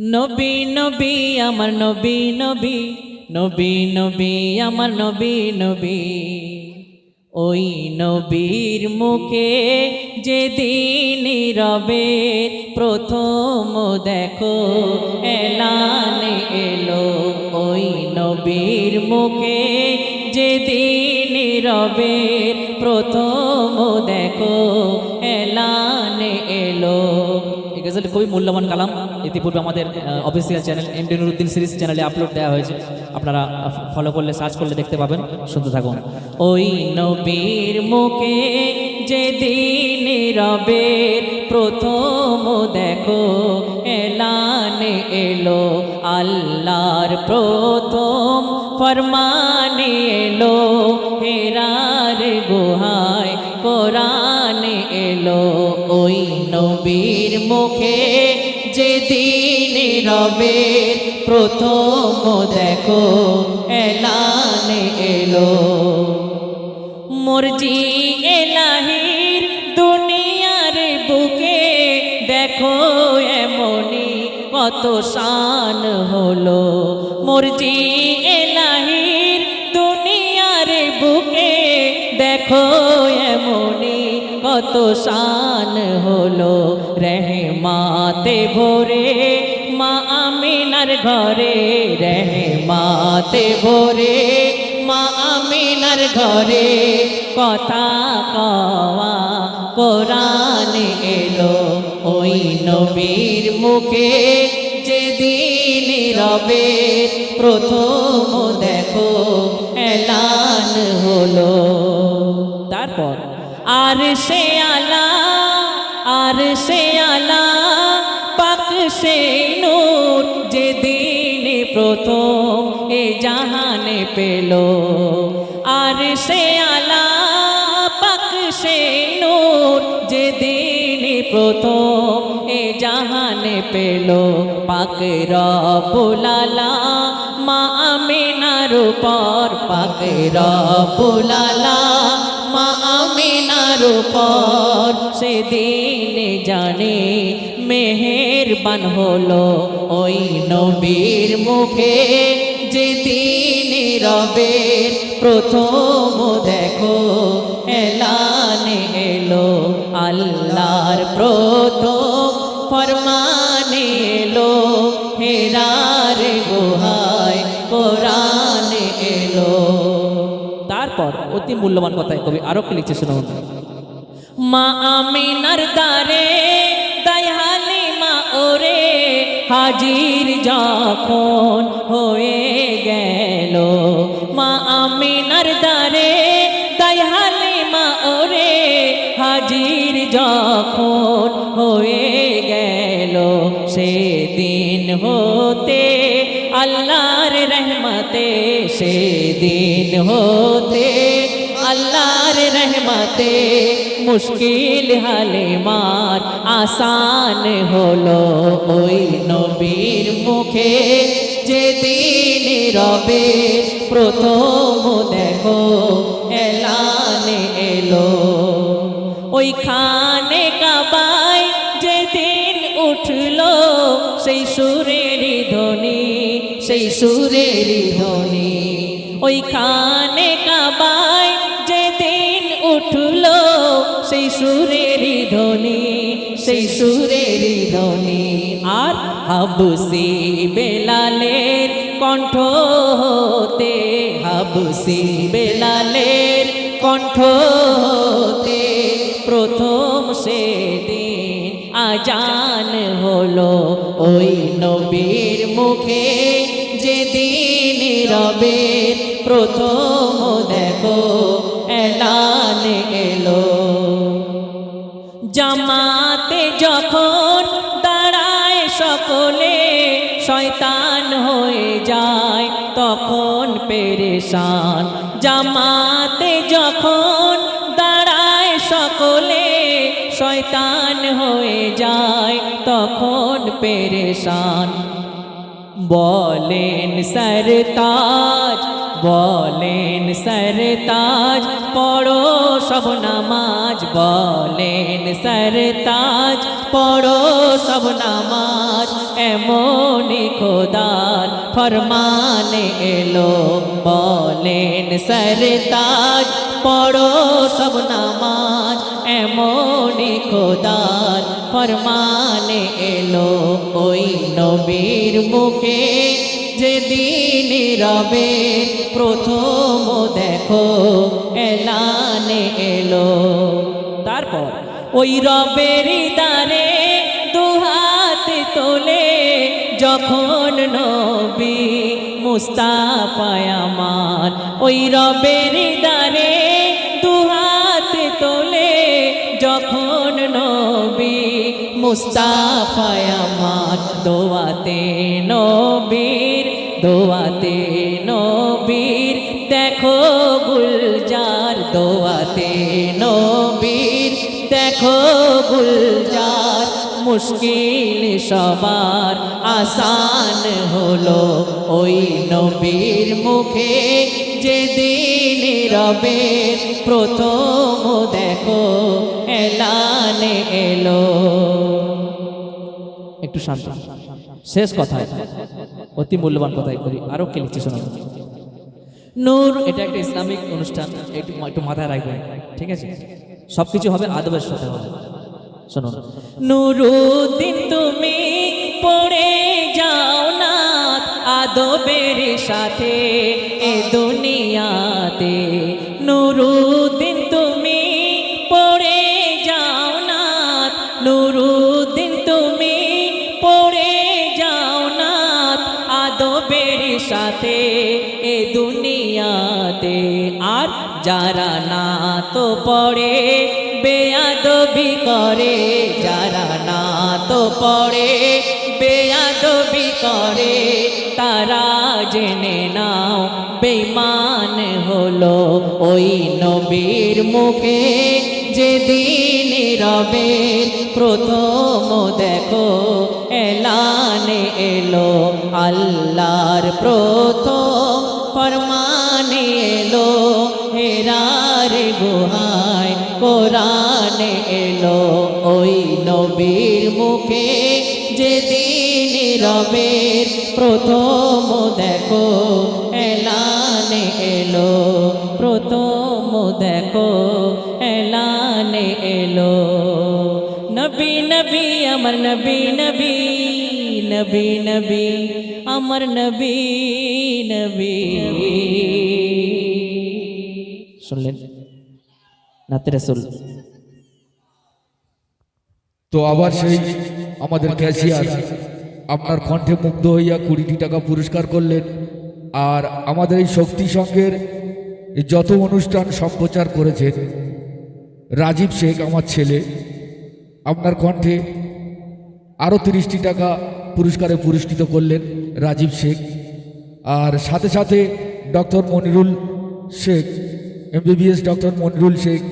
নবী নবী, আমার নবী নবী নবী নবী, আমার নবী নবী। ওই নবীর মুখে যে দিন রবে প্রথম দেখো, এলান এলো। ওই নবীর মুখে যে দিন রবে প্রথম দেখো, এলান এলো এই গজলটি খুবই মূল্যবান কালাম। ইতিপূর্বে আমাদের official channel M D Nuruddin series চ্যানেলে আপলোড দেওয়া হয়েছে। আপনারা ফলো করলে সার্চ করলে দেখতে পাবেন। শুনতে থাকুন। ওই নবীর মুখে যে দিন প্রথম দেখো, এলান এলো, আল্লাহর প্রথম ফরমানে এলো। হেরার মুখে যে দিন রবে প্রথম দেখো, এলান এলো। মর্জি এলাহির দুনিয়ার বুকে দেখো এমনি কত শান হলো। মর্জি এলাহির কত শান হলো রহমাতে ভোরে। মা আমিনার ঘরে রহমাতে ভোরে। মা আমিনার ঘরে কথা কওয়া কোরআন এলো ওই নবীর মুখে। যেদিন রবে প্রথম দেখো, এলান হলো পেল। আর সে আলা সে নূর যেদিন প্রথম এ জাহানে পেল। পাক রবুলালা মা আমিনার উপর। পাক রবুলালা মা আমিনার উপর। সেদিন জানে মেহেরবান হলো ওই নবীর মুখে। যেদিন রবের প্রথম দেখো এলান এলো আল্লাহর প্রথম ফরমানে এলো হেরার গুহায় কোরআন এলো। তারপর অতি মূল্যবান কথায় কবি আরও কি লিখছে শুনুন। মা আমিনার দারে দয়ালি মা ওরে হাজির যখন হয়ে গেল মা আমিনার দারে দয়ালি মা ওরে, হাজির যখন হয়ে গেল, সেদিন হতে আল্লাহর রহমতে, সেদিন হতে আল্লাহর রহমতে মুশকিল হালে মার আসান হলো ওই নবীর মুখে। যেদিন রবে প্রথম দেখো, এলান এলো। ওই খানে কাবায় যেদিন উঠল, সেই সুরের ধ্বনি, সেই সুরের ধ্বনি। ওই খানে কাবায় যেদিন উঠল, সেই সুরের সেই সুরের ধ্বনি আর হাবসি বেলালের কণ্ঠ হতে, হাবসি বেলালের কণ্ঠ হতে প্রথম সেদিন আজান হলো। ওই নবীর মুখে যেদিন রবে প্রথম দেখো, এলান এলো। সকলে শয়তান হয়ে যায়, তখন পেরেশান। জামাতে যখন দাঁড়ায় সকলে, শয়তান হয়ে যায়, তখন পেরেশান। বলেন, সরতাজ বলেন সরতাজ, পড়ো সব নামাজ। বলেন সরতাজ, পড়ো সব নামাজ। এমনই খোদার ফরমানে এলো। বলেন সরতাজ, পড়ো সব নামাজ। এমনই খোদার ফরমানে এলো। ওই নবীর মুখে যেদিন রবে, প্রথম দেখো, এলানে এলো। তারপর ওই রবের দারে দুহাত তোলে, যখন নবী মুস্তাফায় আমার, ওই রবের দারে দুহাত তোলে, যখন নবী মুস্তাফায় আমার, দোয়াতে নবীর দোয়াতে নবীর, দেখো গুলজার দোয়াতে নবীর, দেখো গুলজার মুশকিল সবার আসান হলো ওই নবীর মুখে। যেদিন রবে প্রথম দেখো এলানে এলো। একটু শান্ত শেষ কথা অতি মূল্যবান কথাই করি। আরও কে লিখছে শোনো? নূর এটা একটা ইসলামিক অনুষ্ঠান একটু একটু মাথায় রাখবে ঠিক আছে? সব কিছু হবে আদবের সাথে হবে। শোনো। নুরুদ্দিন তুমি পড়ে যাও না আদবের সাথে এ দুনিয়াতে? দুনিয়াতে আর যারা না তো পড়ে, বেয়াদবি করে। যারা না তো পড়ে, বেয়াদবি করে, তারা জেনে নাও বেমান হলো ওই নবীর মুখে। যেদিন রবে প্রথম দেখো, এলানে এলো আল্লাহর প্রথম ফরমানে এলো, হেরার গুহায় কোরআনে এলো। ওই নবীর মুখে যেদিন রবের প্রথম দেখো, এলানে এলো। প্রথম দেখো, এলানে এলো। নবী নবী, আমার নবী নবী। নবী নবী আমার নবী নবী। শুনলেন? নাতে রসুল। তো আবার সেই আমাদের ক্যাশিয়ার আপনার কণ্ঠে মুগ্ধ হইয়া কুড়িটি টাকা পুরস্কার করলেন। আর আমাদের এই শক্তি সংঘের যত অনুষ্ঠান সম্প্রচার করেছেন রাজীব শেখ আমার ছেলে আপনার কণ্ঠে আরও তিরিশটি টাকা পুরস্কারে পুরস্কৃত করলেন রাজীব শেখ। আর সাথে সাথে doctor Monirul Sheikh MBBS doctor Monirul Sheikh